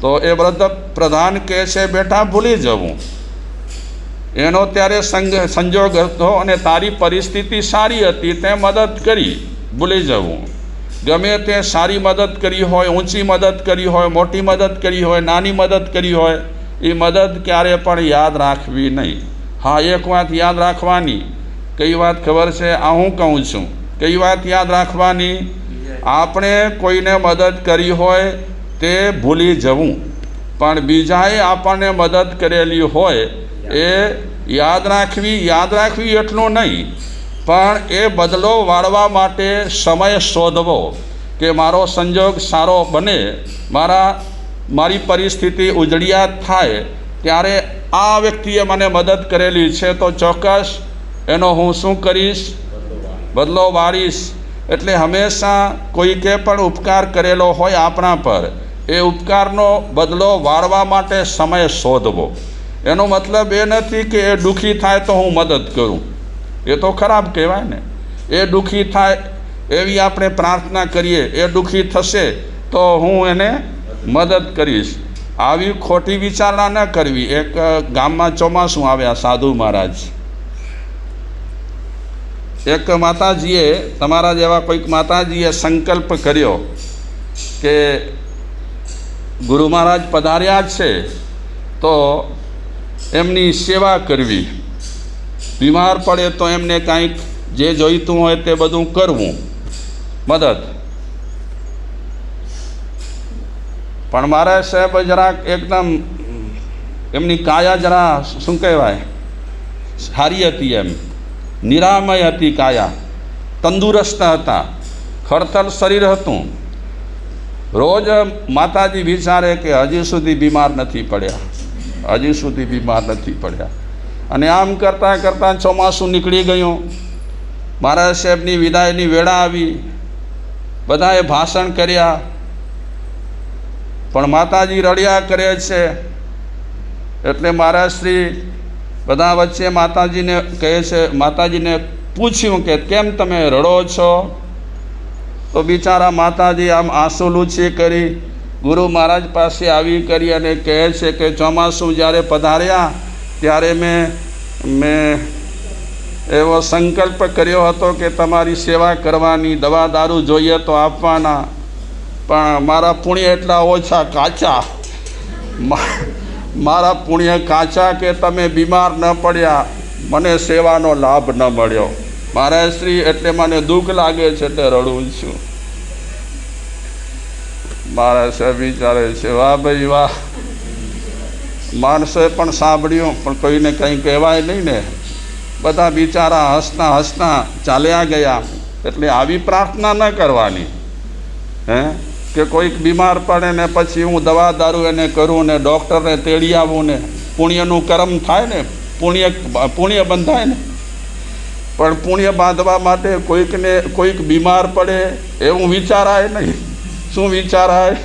તો એ વૃદ્ધ પ્રધાન કહે છે બેટા ભૂલી જવું. એનો ત્યારે સંગ સંજોગ હતો અને તારી પરિસ્થિતિ સારી હતી તે મદદ કરી ભૂલી જવું. ગમે તે સારી મદદ કરી હોય ઊંચી મદદ કરી હોય મોટી મદદ કરી હોય નાની મદદ કરી હોય એ મદદ ક્યારે પણ યાદ રાખવી નહીં. હા એક વાત યાદ રાખવાની. કઈ વાત ખબર છે? આ હું કહું છું. કઈ વાત યાદ રાખવાની? આપણે કોઈને મદદ કરી હોય તે ભૂલી જવું. પણ બીજાએ આપણને મદદ કરેલી હોય એ યાદ રાખવી યાદ રાખવી એટલું નહીં. પણ એ બદલો વાળવા માટે સમય શોધવો કે મારો સંજોગ સારો બને, મારા, મારી પરિસ્થિતિ ઉજળિયાત થાય, ત્યારે આ વ્યક્તિએ મને મદદ કરેલી છે તો ચોક્કસ એનો હું શું કરીશ? બદલો વાળીશ. એટલે હંમેશા કોઈકે પણ ઉપકાર કરેલો હોય આપણા પર. એ ઉપકારનો બદલો વાળવા માટે સમય શોધવો. એનો મતલબ એ નથી કે એ દુઃખી થાય તો હું મદદ કરું. એ તો ખરાબ કહેવાય ને. એ દુઃખી થાય એવી આપણે પ્રાર્થના કરીએ, એ દુઃખી થશે તો હું એને મદદ કરીશ. આવી ખોટી વિચારણા ન કરવી. એક ગામમાં ચોમાસું આવ્યા સાધુ મહારાજ. એક માતાજીએ, તમારા જેવા કોઈક માતાજીએ સંકલ્પ કર્યો કે ગુરુ મહારાજ પધાર્યા છે, તો એમની સેવા કરવી. બીમાર પડે તો એમને કાંઈક જે જોઈતું હોય તે બધું કરવું. મદદ. પણ મારા સાહેબ જરાક એકદમ એમની કાયા જરા શું કહેવાય? સારી હતી એમ. નિરામય હતી કાયા. તંદુરસ્ત હતા. ખડતલ શરીર હતું. રોજ માતાજી વિચારે કે હજી સુધી બીમાર નથી પડ્યા. હજી સુધી બીમાર નથી પડ્યા. અને આમ કરતાં કરતાં ચોમાસું નીકળી ગયું. મહારાજ સાહેબની વિદાયની વેળા આવી. બધાએ ભાષણ કર્યા. પણ માતાજી રડ્યા કરે છે. એટલે મહારાજ શ્રી બધા વચ્ચે માતાજીને કહે છે, માતાજીને પૂછ્યું કે કેમ તમે રડો છો? તો બિચારા માતાજી આમ આંસુ લૂછી કરી, ગુરુ મહારાજ પાસે આવી કરી અને કહે છે કે ચોમાસું જ્યારે પધાર્યા, ત્યારે મેં મેં એવો સંકલ્પ કર્યો હતો કે તમારી સેવા કરવાની, દવા દારૂ જોઈએ તો આપવાના, પણ મારા પુણ્ય એટલા ઓછા કાચા. મારા પુણ્ય કાચા કે તમે બીમાર ન પડ્યા, મને સેવાનો લાભ ન મળ્યો. મારા શ્રી એટલે મને દુઃખ લાગે છે એટલે રડું છું. મારા સાહેબ વિચારે છે, વાહ ભાઈ, વાહ. માણસોએ પણ સાંભળ્યું, પણ કોઈને કંઈ કહેવાય નહીં ને. બધા બિચારા હસતા હસતા ચાલ્યા ગયા, એટલે આવી પ્રાર્થના ન કરવાની. હે? કે કોઈક બીમાર પડે ને પછી હું દવા દારૂ એને કરું ને, ડૉક્ટરને તેડી આવું ને, પુણ્યનું કર્મ થાય ને, પુણ્ય પુણ્ય બંધાય ને. પણ પુણ્ય બાંધવા માટે કોઈકને કોઈક બીમાર પડે એવું વિચારાય નહીં. શું વિચારાય?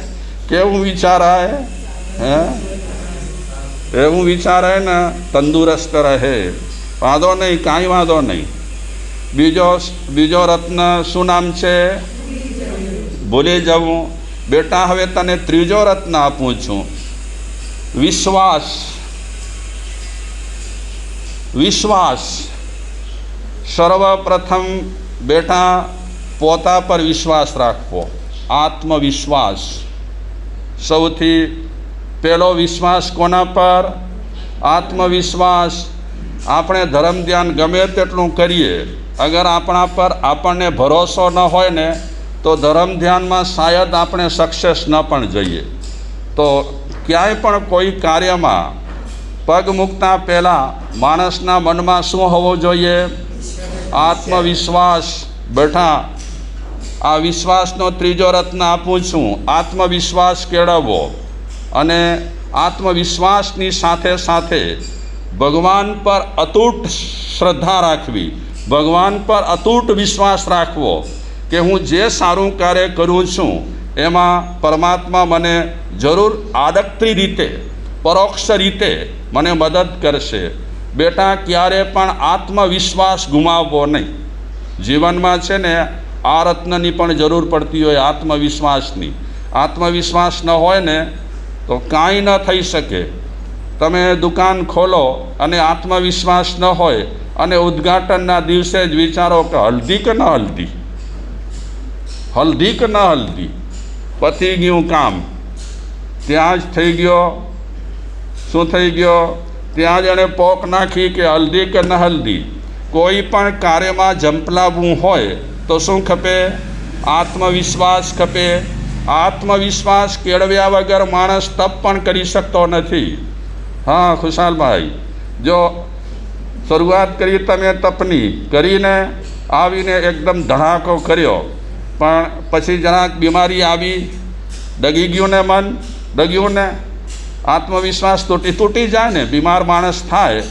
કેવું વિચારાય? હે? એવું વિચારાય ને તંદુરસ્ત રહે. વાંધો નહીં, કાંઈ વાંધો નહીં. બીજો બીજો રત્ન શું નામ છે? ભૂલી જવું. બેટા, હવે તને ત્રીજો રત્ન આપું છું. વિશ્વાસ. વિશ્વાસ. સર્વપ્રથમ બેટા પોતા પર વિશ્વાસ રાખવો આત્મવિશ્વાસ સૌથી પહેલો વિશ્વાસ કોના પર આત્મવિશ્વાસ આપણે ધર્મ ધ્યાન ગમે તેટલું કરીએ અગર આપણા પર આપણને ભરોસો ન હોય ને તો ધર્મ ધ્યાનમાં શાયદ આપણે સક્સેસ ન પણ જઈએ તો ક્યાંય પણ કોઈ કાર્યમાં પગ મૂકતા પહેલાં માણસના મનમાં શું હોવું જોઈએ આત્મવિશ્વાસ. બેઠા આ વિશ્વાસનો ત્રીજો રત્ન આપું છું. આત્મવિશ્વાસ કેળવવો. અને આત્મવિશ્વાસની સાથે સાથે ભગવાન પર અતૂટ શ્રદ્ધા રાખવી. ભગવાન પર અતૂટ વિશ્વાસ રાખવો કે હું જે સારું કાર્ય કરું છું, એમાં પરમાત્મા મને જરૂર આડકતી રીતે, પરોક્ષ રીતે મને મદદ કરશે. બેટા, ક્યારે પણ આત્મવિશ્વાસ ગુમાવવો નહીં. જીવનમાં છે ને, આ રત્નની પણ જરૂર પડતી હોય આત્મવિશ્વાસની. આત્મવિશ્વાસ ન હોય ને, તો કાંઈ ન થઈ શકે. તમે દુકાન ખોલો અને આત્મવિશ્વાસ ન હોય અને ઉદ્ઘાટનના દિવસે જ વિચારો કે હલ્દી કે ન હલ્દી? હલ્દી કે ન હલ્દી? પતી ગયું કામ. ત્યાં જ થઈ ગયો. શું થઈ ગયો? ત્યાં જ એણે પોક નાખી કે હલ્દી કે ન હલ્દી, કોઈ પણ કાર્યમાં જંપલાવવું હોય તો શું ખપે? આત્મવિશ્વાસ ખપે. આત્મવિશ્વાસ કેળવ્યા વગર માણસ તપ પણ કરી શકતો નથી. હા, ખુશાલભાઈ, જો શરૂઆત કરી તમે તપની, કરીને આવીને એકદમ ધડાકો કર્યો, પણ પછી જરાક બીમારી આવી ડગી ગયું ને મન ડગ્યું ને આત્મવિશ્વાસ તૂટી તૂટી જાય ને, બીમાર માણસ થાય,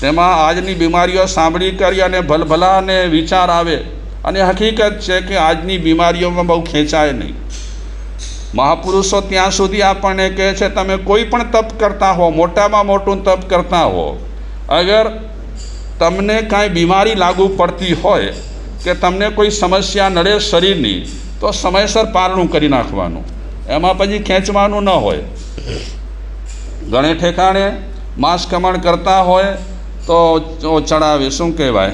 તેમાં આજની બીમારીઓ સાંભળી કરી અને ભલભલા અને વિચાર આવે. અને હકીકત છે કે આજની બીમારીઓમાં બહુ ખેંચાય નહીં. મહાપુરુષો ત્યાં સુધી આપણને કહે છે, તમે કોઈ પણ તપ કરતા હો, મોટામાં મોટું તપ કરતા હો, અગર તમને કાંઈ બીમારી લાગુ પડતી હોય, કે તમને કોઈ સમસ્યા નડે શરીરની, તો સમયસર પારણું કરી નાખવાનું. એમાં પછી ખેંચવાનું ન હોય. ઘણે ઠેકાણે માંસ ખમણ કરતા હોય તો ચડાવે. શું કહેવાય?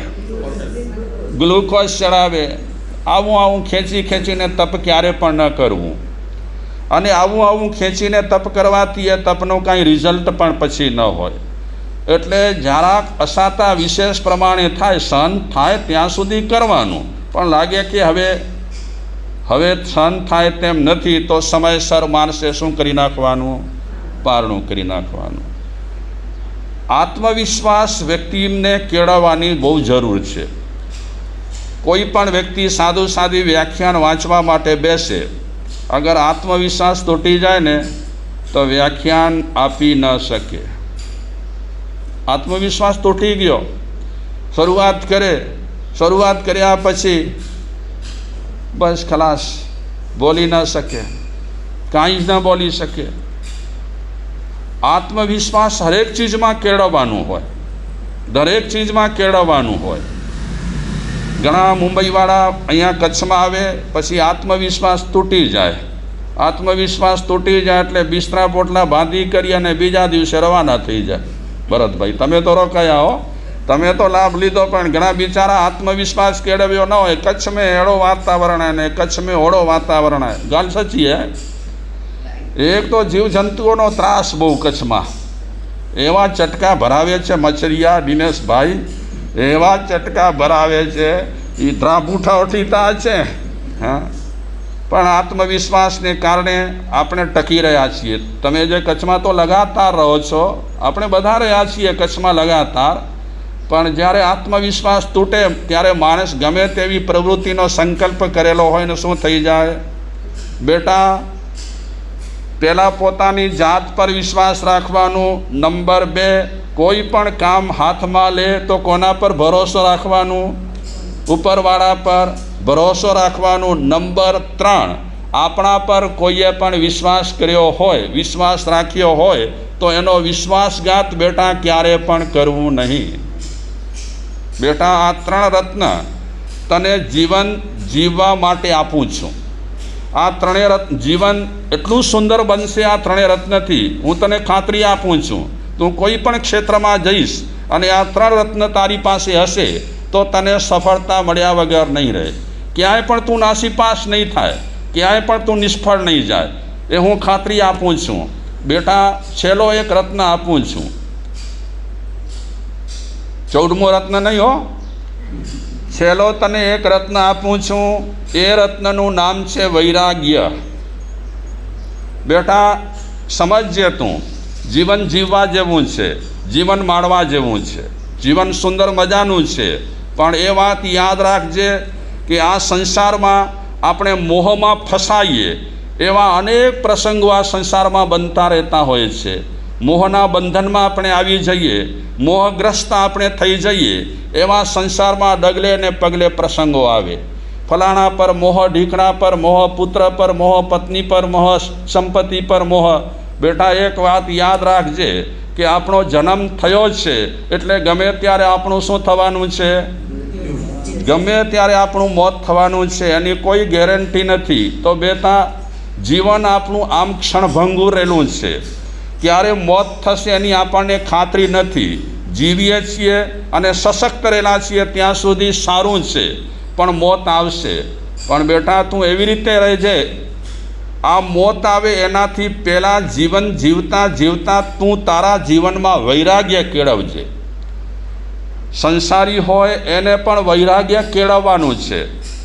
ગ્લુકોઝ ચડાવે. આવું આવું ખેંચી ખેંચીને તપ ક્યારે પણ ન કરવું. અને આવું આવું ખેંચીને તપ કરવાથી એ તપનું કાંઈ રિઝલ્ટ પણ પછી ન હોય. એટલે જરાક અસાતા વિશેષ પ્રમાણે થાય, સહન થાય ત્યાં સુધી કરવાનું. પણ લાગે કે હવે હવે સહન થાય તેમ નથી, તો સમયસર માણસે શું કરી નાખવાનું? પારણું કરી નાખવાનું. આત્મવિશ્વાસ વ્યક્તિને કેળવવાની બહુ જરૂર છે. કોઈ પણ વ્યક્તિ સાદું સાદી વ્યાખ્યાન વાંચવા માટે બેસે, અગર આત્મવિશ્વાસ તૂટી જાય ને, તો વ્યાખ્યાન આપી ન શકે. આત્મવિશ્વાસ તૂટી ગયો. શરૂઆત કરે, શરૂઆત કર્યા પછી બસ ખલાસ બોલી ન શકે, કાંઈ જ ન બોલી શકે. આત્મવિશ્વાસ હરેક ચીજમાં કેળવવાનું હોય. દરેક ચીજમાં કેળવવાનું હોય. ઘણા મુંબઈવાળા અહીંયા કચ્છમાં આવે, પછી આત્મવિશ્વાસ તૂટી જાય. આત્મવિશ્વાસ તૂટી જાય એટલે બિસ્તરા પોટલા બાંધી કરી અને બીજા દિવસે રવાના થઈ જાય. ભરતભાઈ, તમે તો રોકાયા હો. તમે તો લાભ લીધો, પણ ઘણા બિચારા આત્મવિશ્વાસ કેળવ્યો ન હોય. કચ્છ મેં એળો વાતાવરણ હે ને કચ્છ મેં ઓળો વાતાવરણ ગાલ સચી હે? એક તો જીવજંતુઓનો ત્રાસ બહુ કચ્છમાં. એવા ચટકા ભરાવે છે મચરિયા, દિનેશભાઈ. એવા ચટકા ભરાવે છે એ ધ્રાપૂઠા ઉઠીતા છે. હા. પણ આત્મવિશ્વાસને કારણે આપણે ટકી રહ્યા છીએ. તમે જે કચ્છમાં તો લગાતાર રહો છો, આપણે બધા રહ્યા છીએ કચ્છમાં લગાતાર. પણ જ્યારે આત્મવિશ્વાસ તૂટે, ત્યારે માણસ ગમે તેવી પ્રવૃત્તિનો સંકલ્પ કરેલો હોય ને શું થઈ જાય? બેટા પહેલાં પોતાની જાત પર વિશ્વાસ રાખવાનું. નંબર બે, કોઈ પણ કામ હાથમાં લે તો કોના પર ભરોસો રાખવાનું? ઉપરવાળા પર ભરોસો રાખવાનો. નંબર ત્રણ, આપણા પર કોઈએ પણ વિશ્વાસ કર્યો હોય, વિશ્વાસ રાખ્યો હોય, તો એનો વિશ્વાસઘાત બેટા ક્યારે પણ કરવું નહીં. બેટા, આ ત્રણ રત્ન તને જીવન જીવવા માટે આપું છું. આ ત્રણેય રત્ન જીવન એટલું સુંદર બનશે આ ત્રણેય રત્નથી. હું તને ખાતરી આપું છું. તું કોઈ પણ ક્ષેત્રમાં જઈશ અને આ ત્રણ રત્ન તારી પાસે હશે, તો તને સફળતા મળ્યા વગર નહીં રહે. ક્યાંય પણ તું નાસીપાસ નહીં થાય, ક્યાંય પણ તું નિષ્ફળ નહીં જાય, એ હું ખાતરી આપું છું. બેટા, છેલ્લો એક રત્ન આપું છું. ચૌદમો રત્ન નહીં હો. છેલ્લો તને એક રત્ન આપું છું. એ રત્નનું નામ છે વૈરાગ્ય. બેટા, સમજજે તું. જીવન જીવવા જેવું છે, જીવન માણવા જેવું છે, જીવન સુંદર મજાનું છે. પણ એ વાત યાદ રાખજે કે આ સંસારમાં આપણે મોહમાં ફસાઈએ એવા અનેક પ્રસંગો આ સંસારમાં બનતા રહેતા હોય છે. મોહના બંધનમાં આપણે આવી જઈએ, મોહગ્રસ્ત આપણે થઈ જઈએ, એવા સંસારમાં ડગલે ને પગલે પ્રસંગો આવે. ફલાણા પર મોહ, ઢીકણા પર મોહ, પુત્ર પર મોહ, પત્ની પર મોહ, સંપત્તિ પર મોહ. બેટા, એક વાત યાદ રાખજે કે આપણો જન્મ થયો છે, એટલે ગમે ત્યારે આપણું શું થવાનું છે? ગમે ત્યારે આપણું મોત થવાનું છે, એની કોઈ ગેરંટી નથી. તો બેટા, જીવન આપણું આમ ક્ષણભંગુરેલું છે. ક્યારે મોત થશે એની આપણને ખાતરી નથી. જીવીએ છીએ અને સશક્ત રહેલા છીએ ત્યાં સુધી સારું છે, પણ મોત આવશે. પણ બેટા, તું એવી રીતે રહેજે. આ મોત આવે એનાથી પહેલાં જીવન જીવતા જીવતા તું તારા જીવનમાં વૈરાગ્ય કેળવજે. સંસારી હોય એને પણ વૈરાગ્ય કેળવવાનું છે.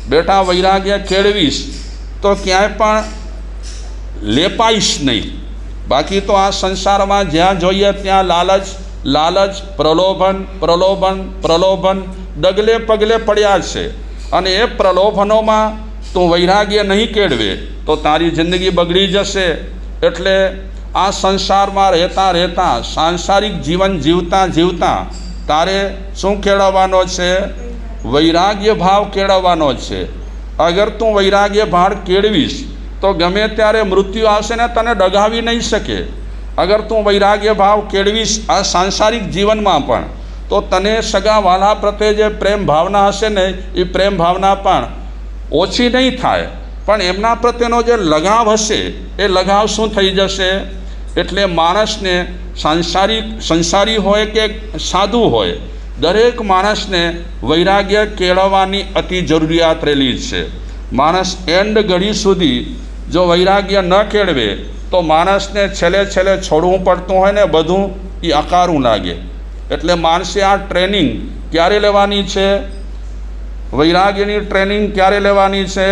બેટા, વૈરાગ્ય કેળવીશ તો ક્યાંય પણ લેપાઈશ નહીં. બાકી તો આ સંસારમાં જ્યાં જોઈએ ત્યાં લાલચ લાલચ, પ્રલોભન પ્રલોભન પ્રલોભન, ડગલે પગલે પડ્યા છે. અને એ પ્રલોભનોમાં તું વૈરાગ્ય નહીં કેળવે, તો તારી જિંદગી બગડી જશે. એટલે આ સંસારમાં રહેતા રહેતા, સાંસારિક જીવન જીવતા જીવતા, તારે શું કેળવવાનો છે? વૈરાગ્ય ભાવ કેળવવાનો છે. અગર તું વૈરાગ્ય ભાવ કેળવીશ તો ગમે ત્યારે મૃત્યુ આવશે ને તને ડગાવી નહીં શકે. અગર તું વૈરાગ્ય ભાવ કેળવીશ આ સાંસારિક જીવનમાં પણ, તો તને સગા વાલા પ્રત્યે જે પ્રેમ ભાવના હશે ને, એ પ્રેમ ભાવના પણ ઓછી નહીં થાય. પણ એમના પ્રત્યેનો જે લગાવ હશે, એ લગાવ શું થઈ જશે? એટલે માણસને સાંસારિક, સંસારી હોય કે સાધુ હોય, દરેક માણસને વૈરાગ્ય કેળવવાની અતિ જરૂરિયાત રહેલી છે. માણસ એન્ડ ઘડી સુધી જો વૈરાગ્ય ન કેળવે, તો માણસને છેલ્લે છેલ્લે છોડવું પડતું હોય ને બધું એ અકારું લાગે. એટલે માણસે આ ટ્રેનિંગ ક્યારે લેવાની છે? વૈરાગ્યની ટ્રેનિંગ ક્યારે લેવાની છે?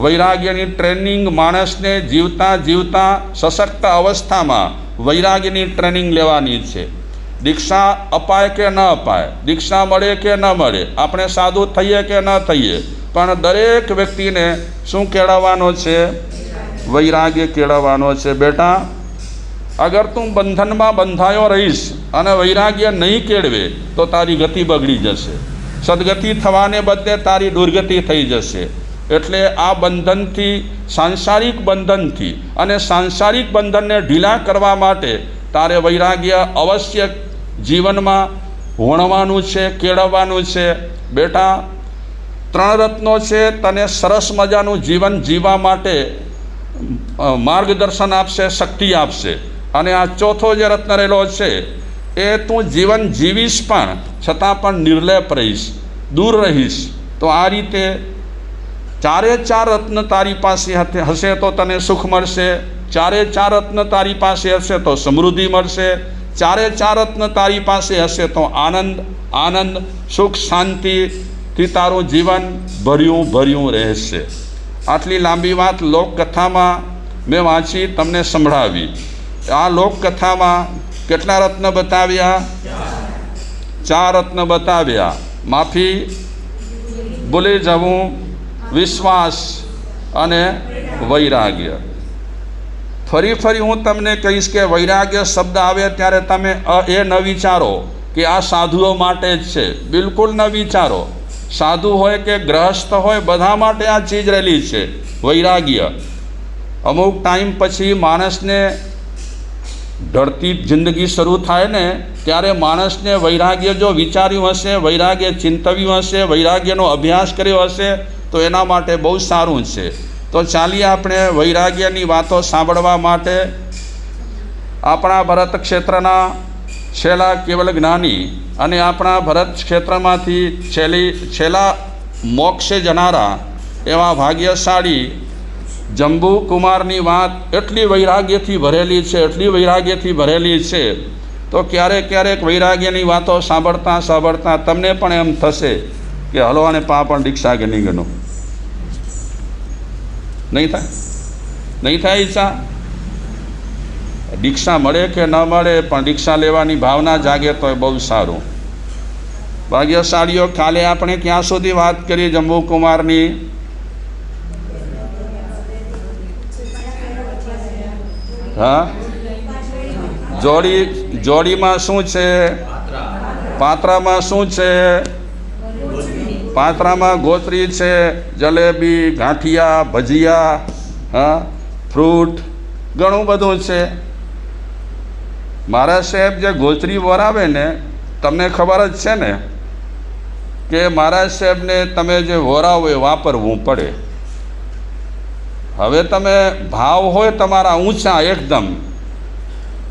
વૈરાગ્યની ટ્રેનિંગ માણસને જીવતા જીવતા સશક્ત અવસ્થામાં વૈરાગ્યની ટ્રેનિંગ લેવાની છે. દીક્ષા અપાય કે ન અપાય? દીક્ષા મળે કે ન મળે? આપણે સાધુ થઈએ કે ન થઈએ? પણ દરેક વ્યક્તિને શું કેળવવાનો છે? વૈરાગ્ય કેળવવાનો છે. બેટા, અગર તું બંધનમાં બંધાયો રહીશ અને વૈરાગ્ય નહીં કેળવે, તો તારી ગતિ બગડી જશે. સદગતિ થવાને બદલે તારી દુર્ગતિ થઈ જશે. એટલે આ બંધનથી, સાંસારિક બંધનથી અને સાંસારિક બંધનને ઢીલા કરવા માટે તારે વૈરાગ્ય અવશ્ય જીવનમાં વણવાનું છે, કેળવવાનું છે. બેટા ત્રણ રત્નો છે, તને સરસ મજાનું જીવન જીવવા માટે માર્ગદર્શન આપશે, શક્તિ આપશે. અને આ ચોથો જે રત્ન રહેલો છે, એ તું જીવન જીવીશ પણ, છતાં પણ નિર્લેપ રહીશ, દૂર રહીશ. તો આ રીતે ચારે ચાર રત્ન તારી પાસે હશે તો તને સુખ મળશે. ચારે ચાર રત્ન તારી પાસે હશે તો સમૃદ્ધિ મળશે. ચારે ચાર રત્ન તારી પાસે હશે તો આનંદ આનંદ, સુખ શાંતિથી તારું જીવન ભર્યું ભર્યું રહેશે. આટલી લાંબી વાત લોકકથામાં મેં વાંચી, તમને સંભળાવી. આ લોકકથામાં કેટલા રત્ન બતાવ્યા? ચાર રત્ન બતાવ્યા. માફી. ભૂલી જવું. વિશ્વાસ અને વૈરાગ્ય. ફરી ફરી હું તમને કહીશ કે વૈરાગ્ય શબ્દ આવે ત્યારે તમે એ ન વિચારો કે આ સાધુઓ માટે જ છે. બિલકુલ ન વિચારો. સાધુ હોય કે ગ્રહસ્થ હોય, બધા માટે આ ચીજ રહેલી છે, વૈરાગ્ય. અમુક ટાઈમ પછી માણસને ઢળતી જિંદગી શરૂ થાય ને, ત્યારે માણસને વૈરાગ્ય જો વિચાર્યું હશે, વૈરાગ્ય ચિંતવ્યું હશે, વૈરાગ્યનો અભ્યાસ કર્યો હશે, તો એના માટે બહુ સારું છે. તો ચાલીએ આપણે વૈરાગ્યની વાતો સાંભળવા માટે. આપણા ભરત ક્ષેત્રના છેલ્લા કેવલ જ્ઞાની અને આપણા ભરત ક્ષેત્રમાંથી છેલ્લી, છેલ્લા મોક્ષે જનારા એવા ભાગ્યશાળી જંબુ કુમારની વાત એટલી વૈરાગ્યથી ભરેલી છે, એટલી વૈરાગ્યથી ભરેલી છે, તો ક્યારેક ક્યારેક વૈરાગ્યની વાતો સાંભળતા સાંભળતા તમને પણ એમ થશે કે હલો અને પણ દીક્ષા કે નહીં ગણો. નહીં થાય? નહીં થાય ઈચ્છા? દીક્ષા મળે કે ન મળે, પણ દીક્ષા લેવાની ભાવના જાગે તો એ બહુ સારું. ભાગ્યશાળીઓ, કાલે આપણે ક્યાં સુધી વાત કરી જંબુકુમારની? હા? જોડી, જોડીમાં શું છે? પાત્રામાં શું છે? પાત્રામાં ગોત્રી છે, જલેબી, ગાંઠિયા, ભજીયા, હા, ફ્રૂટ, ઘણું બધું છે. મારા સાહેબ જે ગોચરી વરાવે ને, તમને ખબર જ છે ને કે મારા સાહેબને તમે જે વરાવો એ વાપરવું પડે. હવે તમે ભાવ હોય તમારા ઊંચા એકદમ.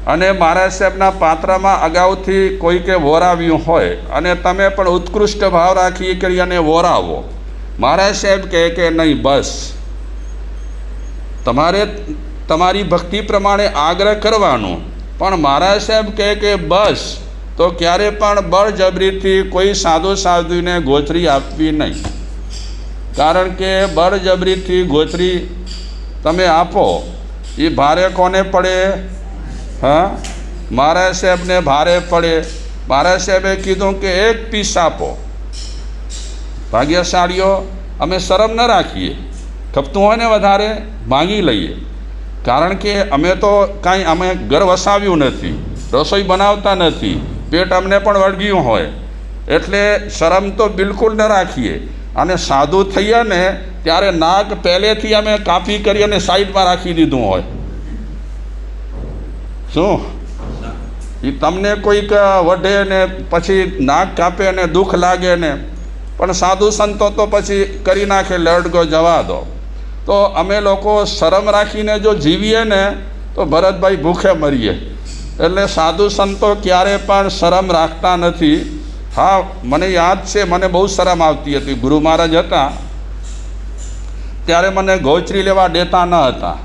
અને મારા સાહેબના પાત્રમાં અગાઉથી કોઈકે વોરાવ્યું હોય અને તમે પણ ઉત્કૃષ્ટ ભાવ રાખી કરી અને વોરાવો મારા સાહેબ કહે કે નહીં, બસ. તમારે તમારી ભક્તિ પ્રમાણે આગ્રહ કરવાનો. પણ મહારાજ સાહેબ કહે કે બસ, તો ક્યારે પણ બળજબરીથી કોઈ સાધુ સાધુને ગોચરી આપવી નહીં. કારણ કે બળજબરીથી ગોચરી તમે આપો, એ ભારે કોને પડે? હા? મહારાજ સાહેબને ભારે પડે. મહારાજ સાહેબે કીધું કે એક પીસ આપો. ભાગ્યશાળીઓ, અમે શરમ ન રાખીએ. ખપતું હોય ને વધારે, માંગી લઈએ. કારણ કે અમે તો કાંઈ અમે ઘર વસાવ્યું નથી, રસોઈ બનાવતા નથી, પેટ અમને પણ વળગ્યું હોય. એટલે શરમ તો બિલકુલ ન રાખીએ. અને સાધુ થઈએ ને ત્યારે નાક પહેલેથી અમે કાપી કરી અને સાઈડમાં રાખી દીધું હોય. શું? એ તમને કોઈક વઢે ને પછી નાક કાપે ને દુઃખ લાગે ને. પણ સાધુ સંતો તો પછી કરી નાખે, લડગો જવા દો. તો અમે લોકો શરમ રાખીને જો જીવીએ ને, તો ભરતભાઈ ભૂખે મરીએ. એટલે સાધુ સંતો ક્યારે પણ શરમ રાખતા નથી. હા, મને યાદ છે, મને બહુ શરમ આવતી હતી. ગુરુ મહારાજ હતા. ત્યારે મને ગોચરી લેવા દેતા ન હતા.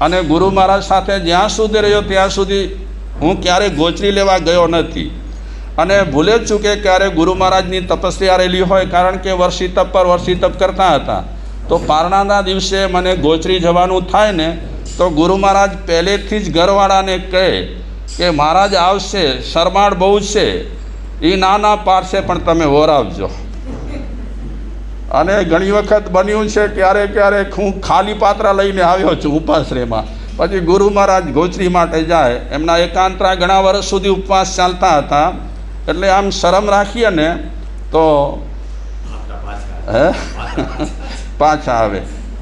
અને ગુરુ મહારાજ સાથે જ્યાં સુધી રહ્યો, ત્યાં સુધી હું ક્યારેય ગોચરી લેવા ગયો નથી. અને ભૂલે જ ચૂકે ક્યારે ગુરુ મહારાજની તપસ્યા રહેલી હોય, કારણ કે વર્ષી તપ પર વર્ષી તપ કરતા હતા. તો પારણાના દિવસે મને ગોચરી જવાનું થાય ને તો ગુરુ મહારાજ પહેલેથી જ ઘરવાળાને કહે કે મહારાજ આવશે શરમાળ બહુ છે. એ નાના પારશે પાડશે પણ તમે ઓરાવજો અને ઘણી વખત બન્યું છે ક્યારેક ક્યારેક હું ખાલી પાત્રા લઈને આવ્યો છું ઉપાશ્રયમાં. પછી ગુરુ મહારાજ ગોચરી માટે જાય. એમના એકાંતરા ઘણા વર્ષ સુધી ઉપવાસ ચાલતા હતા. એટલે આમ શરમ રાખીએ ને તો હે? પાછા આવે.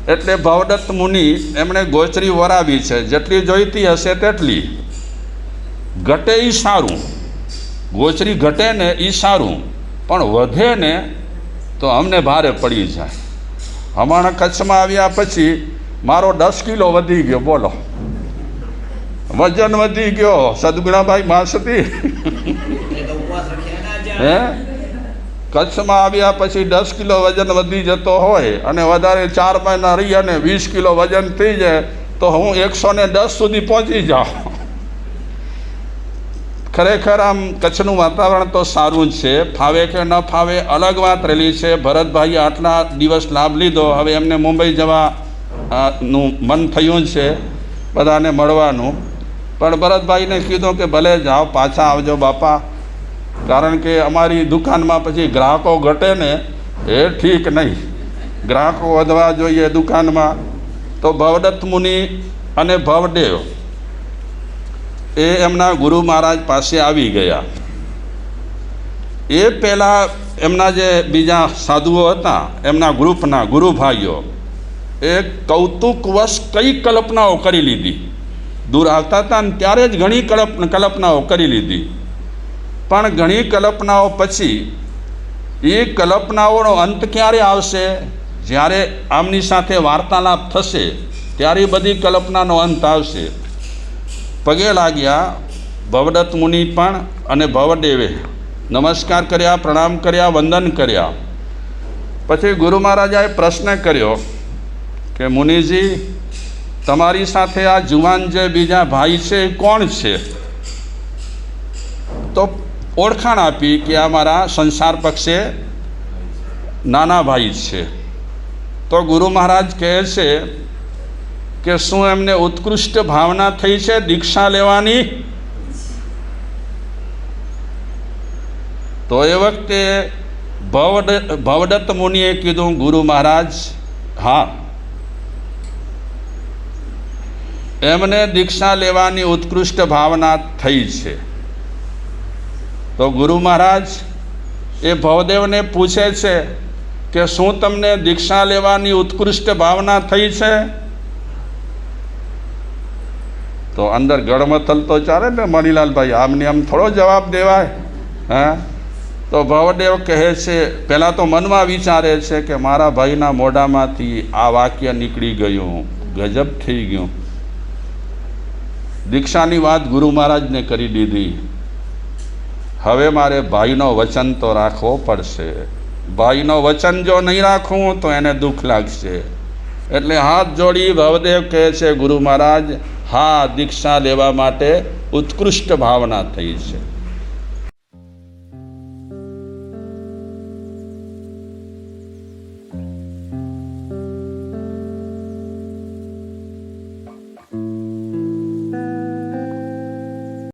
એટલે ભવદત્ત મુનિ એમણે ગોચરી વરાવી છે. જેટલી જોઈતી હશે તેટલી. ઘટે એ સારું. ગોચરી ઘટે ને એ સારું. પણ વધે ને તો અમને ભારે પડી જાય. હમણાં કચ્છમાં આવ્યા પછી મારો દસ કિલો વધી ગયો. બોલો. વજન વધી ગયો. સદગુણાભાઈ માસતી હે? કચ્છમાં આવ્યા પછી દસ કિલો વજન વધી જતો હોય અને વધારે ચાર મહિના રહી અને વીસ કિલો વજન થઈ જાય, તો હું એકસો ને દસ સુધી પહોંચી જાઉં. ખરેખર આમ કચ્છનું વાતાવરણ તો સારું જ છે. ફાવે કે ન ફાવે અલગ વાત રહેલી છે. ભરતભાઈએ આટલા દિવસ લાભ લીધો. હવે એમને મુંબઈ જવા નું મન થયું છે બધાને મળવાનું. પણ ભરતભાઈને કીધું કે ભલે જાઓ, પાછા આવજો બાપા. કારણ કે અમારી દુકાનમાં પછી ગ્રાહકો ઘટે ને એ ઠીક નહીં. ગ્રાહકો વધવા જોઈએ દુકાનમાં તો ભવદત્ત મુનિ અને ભવદેવ એ એમના ગુરુ મહારાજ પાસે આવી ગયા. એ પહેલાં એમના જે બીજા સાધુઓ હતા, એમના ગ્રુપના ગુરુભાઈઓ એ કૌતુકવશ કઈ કલ્પનાઓ કરી લીધી? દૂર આવતા હતા ને ત્યારે જ ઘણી કલ્પ કલ્પનાઓ કરી લીધી. પણ ઘણી કલ્પનાઓ પછી એ કલ્પનાઓનો અંત ક્યારે આવશે? જ્યારે આમની સાથે વાર્તાલાપ થશે, ત્યારે બધી કલ્પનાનો અંત આવશે. પગે લાગ્યા ભવદત્ત મુનિ પણ અને ભવદેવે નમસ્કાર કર્યા, પ્રણામ કર્યા, વંદન કર્યા. પછી ગુરુ મહારાજાએ પ્રશ્ન કર્યો કે, મુનિજી, તમારી સાથે આ જુવાન જે બીજા ભાઈ છે, એ કોણ છે? તો ઓળખાણ આપી કે આ મારા સંસાર પક્ષે નાના ભાઈ છે. તો ગુરુ મહારાજ કહે છે કે શું એમને ઉત્કૃષ્ટ ભાવના થઈ છે દીક્ષા લેવાની? તો એ વખતે ભવડ ભવદત્ત મુનિએ કીધું, ગુરુ મહારાજ, હા. એમને દીક્ષા લેવાની ઉત્કૃષ્ટ ભાવના થઈ છે. તો ગુરુ મહારાજ એ ભવદેવને પૂછે છે કે શું તમને દીક્ષા લેવાની ઉત્કૃષ્ટ ભાવના થઈ છે? તો અંદર ગળમથલ તો ચાલે ને મણિલાલભાઈ, આમને આમ થોડો જવાબ દેવાય, હા? તો ભવદેવ કહે છે, પહેલાં તો મનમાં વિચારે છે કે મારા ભાઈના મોઢામાંથી આ વાક્ય નીકળી ગયું, ગજબ થઈ ગયું. દીક્ષાની વાત ગુરુ મહારાજને કરી દીધી. હવે મારે ભાઈનો વચન તો રાખવો પડશે. ભાઈનો વચન જો નહીં રાખું તો એને દુઃખ લાગશે. એટલે હાથ જોડી ભવદેવ કહે છે, ગુરુ મહારાજ, હા દીક્ષા લેવા માટે ઉત્કૃષ્ટ ભાવના થઈ છે.